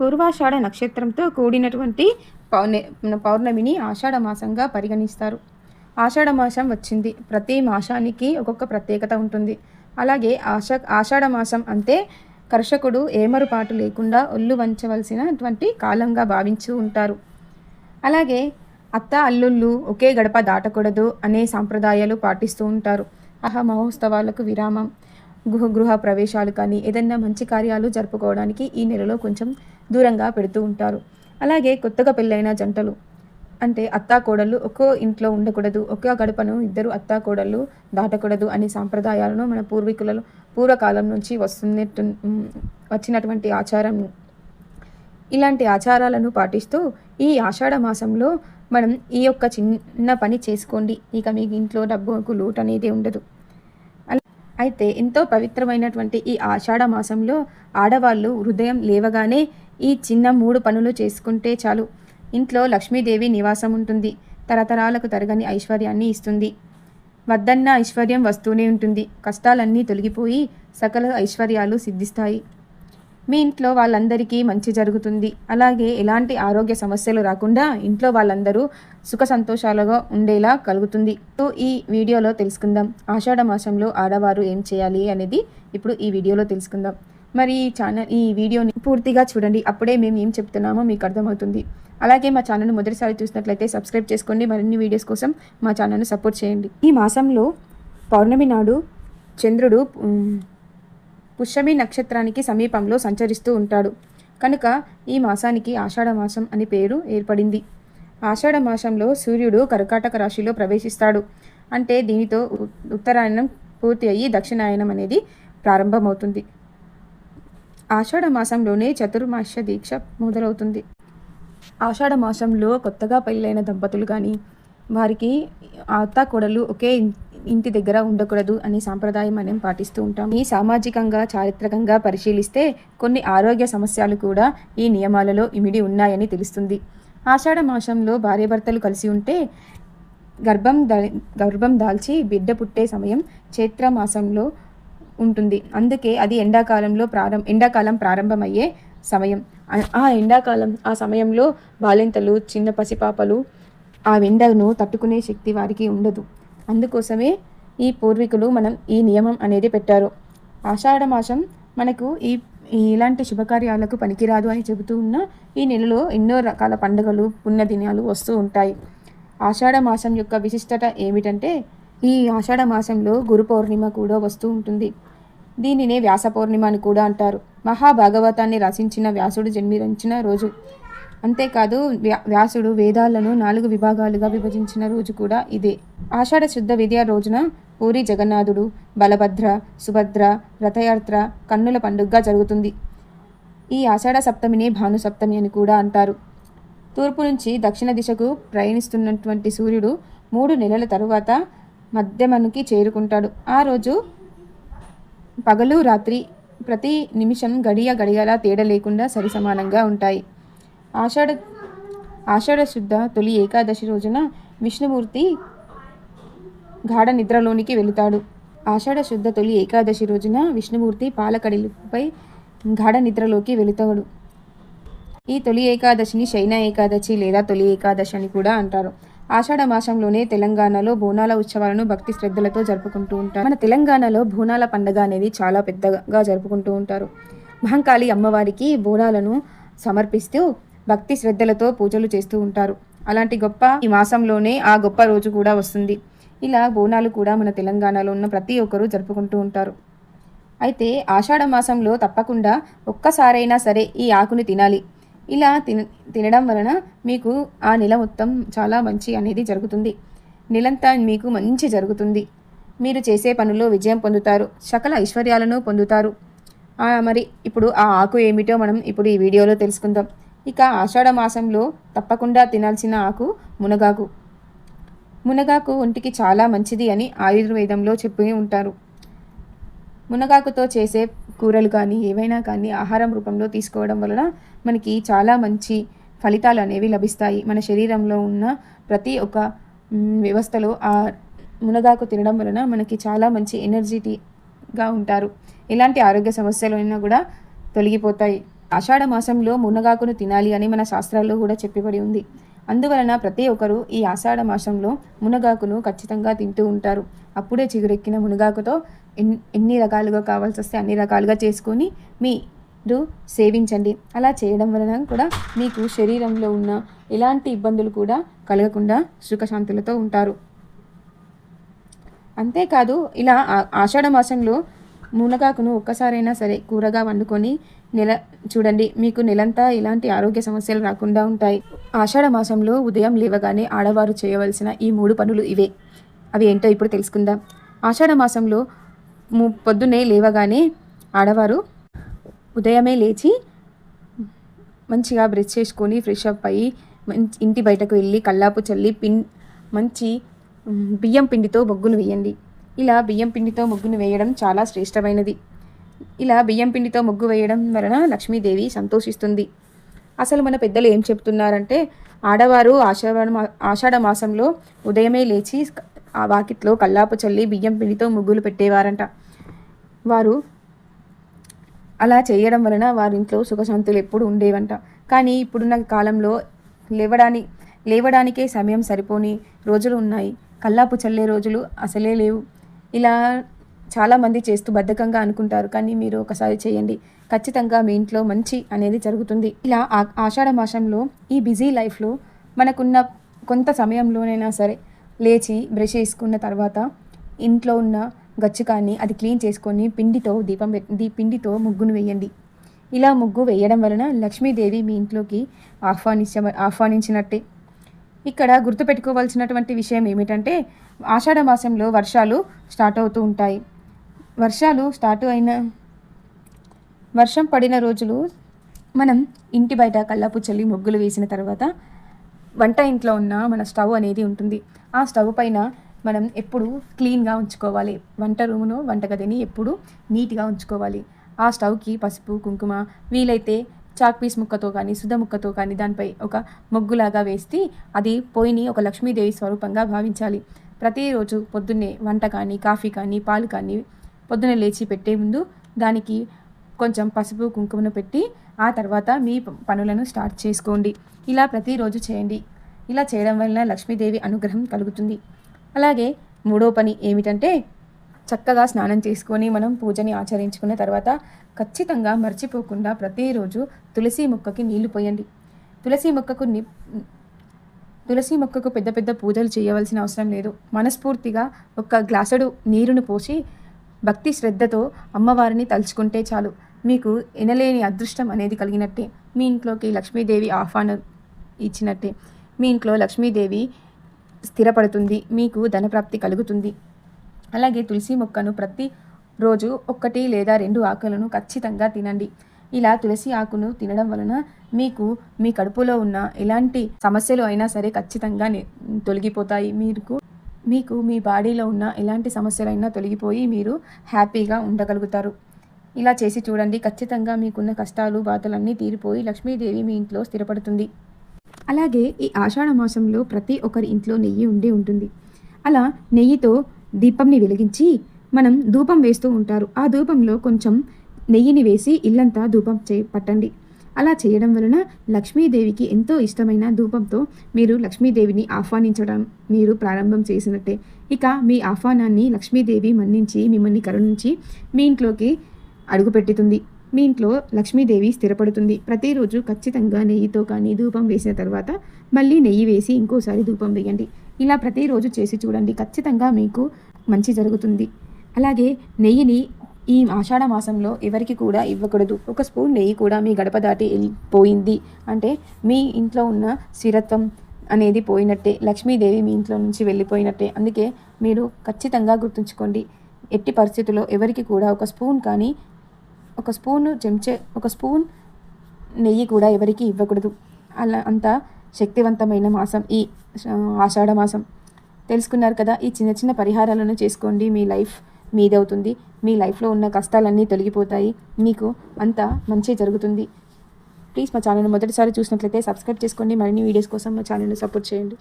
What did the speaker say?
పూర్వాషాఢ నక్షత్రంతో కూడినటువంటి పౌర్ణ పౌర్ణమిని ఆషాఢ మాసంగా పరిగణిస్తారు. ఆషాఢ మాసం వచ్చింది. ప్రతి మాసానికి ఒక్కొక్క ప్రత్యేకత ఉంటుంది. అలాగే ఆషా ఆషాఢ మాసం అంటే కర్షకుడు ఏమరుపాటు లేకుండా ఒళ్ళు వంచవలసినటువంటి కాలంగా భావించు ఉంటారు. అలాగే అత్త అల్లుళ్ళు ఒకే గడప దాటకూడదు అనే సాంప్రదాయాలు పాటిస్తూ ఉంటారు. అహ మహోత్సవాలకు విరామం గృహ గృహ ప్రవేశాలు కానీ ఏదైనా మంచి కార్యాలు జరుపుకోవడానికి ఈ నెలలో కొంచెం దూరంగా పెడుతూ ఉంటారు. అలాగే కొత్తగా పెళ్ళైన జంటలు అంటే అత్తాకోడళ్ళు ఒక్కో ఇంట్లో ఉండకూడదు ఒకే గడపను ఇద్దరు అత్తాకోడళ్ళు దాటకూడదు అనే సాంప్రదాయాలను మన పూర్వీకులలో పూర్వకాలం నుంచి వస్తున్నట్టు వచ్చినటువంటి ఆచారం. ఇలాంటి ఆచారాలను పాటిస్తూ ఈ ఆషాఢ మాసంలో మనం ఈ యొక్క చిన్న పని చేసుకోండి. ఇక మీ ఇంట్లో డబ్బుకు లోటు అనేది ఉండదు. అయితే ఎంతో పవిత్రమైనటువంటి ఈ ఆషాఢ మాసంలో ఆడవాళ్ళు హృదయం లేవగానే ఈ చిన్న మూడు పనులు చేసుకుంటే చాలు. ఇంట్లో లక్ష్మీదేవి నివాసం ఉంటుంది. తరతరాలకు తరగని ఐశ్వర్యాన్ని ఇస్తుంది. వద్దన్న ఐశ్వర్యం వస్తూనే ఉంటుంది. కష్టాలన్నీ తొలగిపోయి సకల ఐశ్వర్యాలు సిద్ధిస్తాయి. మీ ఇంట్లో వాళ్ళందరికీ మంచి జరుగుతుంది. అలాగే ఎలాంటి ఆరోగ్య సమస్యలు రాకుండా ఇంట్లో వాళ్ళందరూ సుఖ సంతోషాలుగా ఉండేలా కలుగుతుంది. సో ఈ వీడియోలో తెలుసుకుందాం. ఆషాఢ మాసంలో ఆడవారు ఏం చేయాలి అనేది ఇప్పుడు ఈ వీడియోలో తెలుసుకుందాం. మరి ఈ ఛానల్ ఈ వీడియోని పూర్తిగా చూడండి. అప్పుడే మేము ఏం చెప్తున్నామో మీకు అర్థమవుతుంది. అలాగే మా ఛానల్ను మొదటిసారి చూసినట్లయితే సబ్స్క్రైబ్ చేసుకోండి. మరిన్ని వీడియోస్ కోసం మా ఛానల్ను సపోర్ట్ చేయండి. ఈ మాసంలో పౌర్ణమి నాడు చంద్రుడు పుష్యమి నక్షత్రానికి సమీపంలో సంచరిస్తూ ఉంటాడు. కనుక ఈ మాసానికి ఆషాఢమాసం అని పేరు ఏర్పడింది. ఆషాఢ మాసంలో సూర్యుడు కర్కాటక రాశిలో ప్రవేశిస్తాడు. అంటే దీనితో ఉ- ఉత్తరాయణం పూర్తి అయ్యి దక్షిణాయనం అనేది ప్రారంభమవుతుంది. ఆషాఢ మాసంలోనే చతుర్మాస్య దీక్ష మొదలవుతుంది. ఆషాఢ మాసంలో కొత్తగా పెళ్ళైన దంపతులు కానీ వారికి అత్త కొడలు ఒకే ఇంటి దగ్గర ఉండకూడదు అనే సాంప్రదాయం మనం పాటిస్తూ ఉంటాం ఈ సామాజికంగా చారిత్రకంగా పరిశీలిస్తే కొన్ని ఆరోగ్య సమస్యలు కూడా ఈ నియమాలలో ఇమిడి ఉన్నాయని తెలుస్తుంది. ఆషాఢ మాసంలో భార్యాభర్తలు కలిసి ఉంటే గర్భం గర్భం దాల్చి బిడ్డ పుట్టే సమయం చైత్ర మాసంలో ఉంటుంది. అందుకే అది ఎండాకాలంలో ప్రారంభ ఎండాకాలం ప్రారంభమయ్యే సమయం. ఆ- ఆ ఎండాకాలం ఆ సమయంలో బాలింతలు చిన్న పసిపాపలు ఆ ఎండను తట్టుకునే శక్తి వారికి ఉండదు. అందుకోసమే ఈ పూర్వీకులు మనం ఈ నియమం అనేది పెట్టారు. ఆషాఢ మాసం మనకు ఈ ఇలాంటి శుభకార్యాలకు పనికిరాదు అని చెబుతూ ఉన్న ఈ నెలలో ఎన్నో రకాల పండుగలు పుణ్యదినాలు వస్తూ ఉంటాయి. ఆషాఢ మాసం యొక్క విశిష్టత ఏమిటంటే ఈ ఆషాఢ మాసంలో గురు పౌర్ణిమ కూడా వస్తూ ఉంటుంది. దీనినే వ్యాస పౌర్ణిమ అని కూడా అంటారు. మహాభాగవతాన్ని రచించిన వ్యాసుడు జన్మించిన రోజు. అంతేకాదు వ్యా వ్యాసుడు వేదాలను నాలుగు విభాగాలుగా విభజించిన రోజు కూడా ఇదే. ఆషాఢ శుద్ధ విద్య రోజున పూరి జగన్నాథుడు బలభద్ర సుభద్ర రథయాత్ర కన్నుల పండుగగా జరుగుతుంది. ఈ ఆషాఢ సప్తమినే భాను సప్తమి అని కూడా అంటారు. తూర్పు నుంచి దక్షిణ దిశకు ప్రయాణిస్తున్నటువంటి సూర్యుడు మూడు నెలల తరువాత మధ్యమనుకి చేరుకుంటాడు. ఆ రోజు పగలు రాత్రి ప్రతి నిమిషం గడియ గడియలా తేడా లేకుండా సరిసమానంగా ఉంటాయి. ఆషాఢ ఆషాఢ శుద్ధ తొలి ఏకాదశి రోజున విష్ణుమూర్తి గాఢ నిద్రలోనికి వెళుతాడు. ఆషాఢ శుద్ధ తొలి ఏకాదశి రోజున విష్ణుమూర్తి పాలకడిపై గాఢ నిద్రలోకి వెళుతాడు. ఈ తొలి ఏకాదశిని శైన ఏకాదశి లేదా తొలి ఏకాదశి అని కూడా అంటారు. ఆషాఢ మాసంలోనే తెలంగాణలో బోనాల ఉత్సవాలను భక్తి శ్రద్ధలతో జరుపుకుంటూ ఉంటారు. మన తెలంగాణలో బోనాల పండగ అనేది చాలా పెద్దగా జరుపుకుంటూ ఉంటారు. మహంకాళి అమ్మవారికి బోనాలను సమర్పిస్తూ భక్తి శ్రద్ధలతో పూజలు చేస్తూ ఉంటారు. అలాంటి గొప్ప ఈ మాసంలోనే ఆ గొప్ప రోజు కూడా వస్తుంది. ఇలా బోనాలు కూడా మన తెలంగాణలో ఉన్న ప్రతి ఒక్కరూ జరుపుకుంటూ ఉంటారు. అయితే ఆషాఢ మాసంలో తప్పకుండా ఒక్కసారైనా సరే ఈ ఆకుని తినాలి. ఇలా తిన తినడం వలన మీకు ఆ నెల మొత్తం చాలా మంచి అనేది జరుగుతుంది. నెలంతా మీకు మంచి జరుగుతుంది. మీరు చేసే పనుల్లో విజయం పొందుతారు. సకల ఐశ్వర్యాలను పొందుతారు. ఆ, మరి ఇప్పుడు ఆ ఆకు ఏమిటో మనం ఇప్పుడు ఈ వీడియోలో తెలుసుకుందాం. ఇక ఆషాఢ మాసంలో తప్పకుండా తినాల్సిన ఆకు మునగాకు. మునగాకు ఒంటికి చాలా మంచిది అని ఆయుర్వేదంలో చెప్పి ఉంటారు. మునగాకుతో చేసే కూరలు కానీ ఏవైనా కానీ ఆహారం రూపంలో తీసుకోవడం వలన మనకి చాలా మంచి ఫలితాలు అనేవి లభిస్తాయి. మన శరీరంలో ఉన్న ప్రతి ఒక్క వ్యవస్థలో ఆ మునగాకు తినడం వలన మనకి చాలా మంచి ఎనర్జీటీగా ఉంటారు. ఎలాంటి ఆరోగ్య సమస్యలు అయినా కూడా తొలగిపోతాయి. ఆషాఢ మాసంలో మునగాకును తినాలి అని మన శాస్త్రాల్లో కూడా చెప్పబడి ఉంది. అందువలన ప్రతి ఒక్కరూ ఈ ఆషాఢ మాసంలో మునగాకును ఖచ్చితంగా తింటూ ఉంటారు. అప్పుడే చిగురెక్కిన మునగాకుతో ఎన్ని రకాలుగా కావాల్సి వస్తే అన్ని రకాలుగా చేసుకొని మీరు సేవించండి. అలా చేయడం వలన కూడా మీకు శరీరంలో ఉన్న ఎలాంటి ఇబ్బందులు కూడా కలగకుండా సుఖశాంతులతో ఉంటారు. అంతేకాదు ఇలా ఆషాఢ మాసంలో మునగాకును ఒక్కసారైనా సరే కూరగా వండుకొని నెల చూడండి మీకు నెలంతా ఎలాంటి ఆరోగ్య సమస్యలు రాకుండా ఉంటాయి. ఆషాఢ మాసంలో ఉదయం లేవగానే ఆడవారు చేయవలసిన ఈ మూడు పనులు ఇవే. అవి ఏంటో ఇప్పుడు తెలుసుకుందాం. ఆషాఢ మాసంలో పొద్దున్నే లేవగానే ఆడవారు ఉదయమే లేచి మంచిగా బ్రష్ చేసుకొని ఫ్రెష్ అప్ అయ్యి ఇంటి బయటకు వెళ్ళి కల్లాపు చల్లి పిన్ మంచి బియ్యం పిండితో బొగ్గులు వేయండి. ఇలా బియ్యం పిండితో ముగ్గును వేయడం చాలా శ్రేష్టమైనది. ఇలా బియ్యం పిండితో ముగ్గు వేయడం వలన లక్ష్మీదేవి సంతోషిస్తుంది. అసలు మన పెద్దలు ఏం చెప్తున్నారంటే ఆడవారు ఆషాఢ ఆషాఢ మాసంలో ఉదయమే లేచి ఆ వాకిట్లో కల్లాపు చల్లి బియ్యం పిండితో ముగ్గులు పెట్టేవారంట. వారు అలా చేయడం వలన వారింట్లో సుఖశాంతులు ఎప్పుడు ఉండేవంట. కానీ ఇప్పుడున్న కాలంలో లేవడాని లేవడానికే సమయం సరిపోని రోజులు ఉన్నాయి. కల్లాపు చల్లే రోజులు అసలే లేవు. ఇలా చాలామంది చేస్తూ బద్ధకంగా అనుకుంటారు. కానీ మీరు ఒకసారి చేయండి. ఖచ్చితంగా మీ ఇంట్లో మంచి అనేది జరుగుతుంది. ఇలా ఆషాఢ మాసంలో ఈ బిజీ లైఫ్లో మనకున్న కొంత సమయంలోనైనా సరే లేచి బ్రష్ చేసుకున్న తర్వాత ఇంట్లో ఉన్న గచ్చు కానీ అది క్లీన్ చేసుకొని పిండితో దీపం దీ పిండితో ముగ్గును వేయండి. ఇలా ముగ్గు వేయడం వలన లక్ష్మీదేవి మీ ఇంట్లోకి ఆహ్వానించ ఆహ్వానించినట్టే. ఇక్కడ గుర్తుపెట్టుకోవాల్సినటువంటి విషయం ఏమిటంటే ఆషాఢ మాసంలో వర్షాలు స్టార్ట్ అవుతూ ఉంటాయి. వర్షాలు స్టార్ట్ అయిన వర్షం పడిన రోజులు మనం ఇంటి బయట కల్లాపు చల్లి ముగ్గులు వేసిన తర్వాత వంట ఇంట్లో ఉన్న మన స్టవ్ అనేది ఉంటుంది. ఆ స్టవ్ పైన మనం ఎప్పుడు క్లీన్గా ఉంచుకోవాలి. వంట రూమును వంటగదిని ఎప్పుడు నీట్గా ఉంచుకోవాలి. ఆ స్టవ్కి పసుపు కుంకుమ వీలైతే చాక్ పీస్ ముక్కతో కానీ సుధ ముక్కతో కానీ దానిపై ఒక ముగ్గులాగా వేసి అది పోయిని ఒక లక్ష్మీదేవి స్వరూపంగా భావించాలి. ప్రతిరోజు పొద్దున్నే వంట కానీ కాఫీ కానీ పాలు కానీ పొద్దున్నే లేచి పెట్టే ముందు దానికి కొంచెం పసుపు కుంకుమను పెట్టి ఆ తర్వాత మీ పనులను స్టార్ట్ చేసుకోండి. ఇలా ప్రతిరోజు చేయండి. ఇలా చేయడం వల్ల లక్ష్మీదేవి అనుగ్రహం కలుగుతుంది. అలాగే మూడో పని ఏమిటంటే చక్కగా స్నానం చేసుకొని మనం పూజని ఆచరించుకున్న తర్వాత ఖచ్చితంగా మర్చిపోకుండా ప్రతిరోజు తులసి మొక్కకి నీళ్ళు పోయండి. తులసి మొక్కకు ని తులసి మొక్కకు పెద్ద పెద్ద పూజలు చేయవలసిన అవసరం లేదు. మనస్ఫూర్తిగా ఒక గ్లాసుడు నీరును పోసి భక్తి శ్రద్ధతో అమ్మవారిని తలుచుకుంటే చాలు. మీకు ఎనలేని అదృష్టం అనేది కలిగినట్టే. మీ ఇంట్లోకి లక్ష్మీదేవి ఆహ్వానం ఇచ్చినట్టే. మీ ఇంట్లో లక్ష్మీదేవి స్థిరపడుతుంది. మీకు ధనప్రాప్తి కలుగుతుంది. అలాగే తులసి మొక్కను ప్రతి రోజు ఒక్కటి లేదా రెండు ఆకులను ఖచ్చితంగా తినండి. ఇలా తులసి ఆకును తినడం వలన మీకు మీ కడుపులో ఉన్న ఎలాంటి సమస్యలు అయినా సరే ఖచ్చితంగా తొలగిపోతాయి. మీకు మీకు మీ బాడీలో ఉన్న ఎలాంటి సమస్యలైనా తొలగిపోయి మీరు హ్యాపీగా ఉండగలుగుతారు. ఇలా చేసి చూడండి. ఖచ్చితంగా మీకున్న కష్టాలు బాధలన్నీ తీరిపోయి లక్ష్మీదేవి మీ ఇంట్లో స్థిరపడుతుంది. అలాగే ఈ ఆషాఢ మాసంలో ప్రతి ఒక్కరి ఇంట్లో నెయ్యి ఉండి ఉంటుంది. అలా నెయ్యితో దీపంని వెలిగించి మనం ధూపం వేస్తూ ఉంటారు. ఆ ధూపంలో కొంచెం నెయ్యిని వేసి ఇల్లంతా ధూపం చే పట్టండి. అలా చేయడం వలన లక్ష్మీదేవికి ఎంతో ఇష్టమైన ధూపంతో మీరు లక్ష్మీదేవిని ఆహ్వానించడం మీరు ప్రారంభం చేసినట్టే. ఇక మీ ఆహ్వానాన్ని లక్ష్మీదేవి మన్నించి మిమ్మల్ని కరుణించి మీ ఇంట్లోకి అడుగుపెట్టుతుంది. మీ ఇంట్లో లక్ష్మీదేవి స్థిరపడుతుంది. ప్రతిరోజు ఖచ్చితంగా నెయ్యితో కానీ ధూపం వేసిన తర్వాత మళ్ళీ నెయ్యి వేసి ఇంకోసారి ధూపం వేయండి. ఇలా ప్రతిరోజు చేసి చూడండి. ఖచ్చితంగా మీకు మంచి జరుగుతుంది. అలాగే నెయ్యిని ఈ ఆషాఢ మాసంలో ఎవరికి కూడా ఇవ్వకూడదు. ఒక స్పూన్ నెయ్యి కూడా మీ గడప దాటి పోయింది అంటే మీ ఇంట్లో ఉన్న స్థిరత్వం అనేది పోయినట్టే. లక్ష్మీదేవి మీ ఇంట్లో నుంచి వెళ్ళిపోయినట్టే. అందుకే మీరు ఖచ్చితంగా గుర్తుంచుకోండి. ఎట్టి పరిస్థితుల్లో ఎవరికి కూడా ఒక స్పూన్ కానీ ఒక స్పూన్ చెంచే ఒక స్పూన్ నెయ్యి కూడా ఎవరికి ఇవ్వకూడదు. అలా అంతా శక్తివంతమైన మాసం ఈ ఆషాఢ మాసం. తెలుసుకున్నారు కదా ఈ చిన్న చిన్న పరిహారాలను చేసుకోండి. మీ లైఫ్ మీదవుతుంది. మీ లైఫ్లో ఉన్న కష్టాలన్నీ తొలగిపోతాయి. మీకు అంతా మంచి జరుగుతుంది. ప్లీజ్ మా ఛానల్ మొదటిసారి చూసినట్లయితే సబ్స్క్రైబ్ చేసుకోండి. మరిన్ని వీడియోస్ కోసం మా ఛానల్ని సపోర్ట్ చేయండి.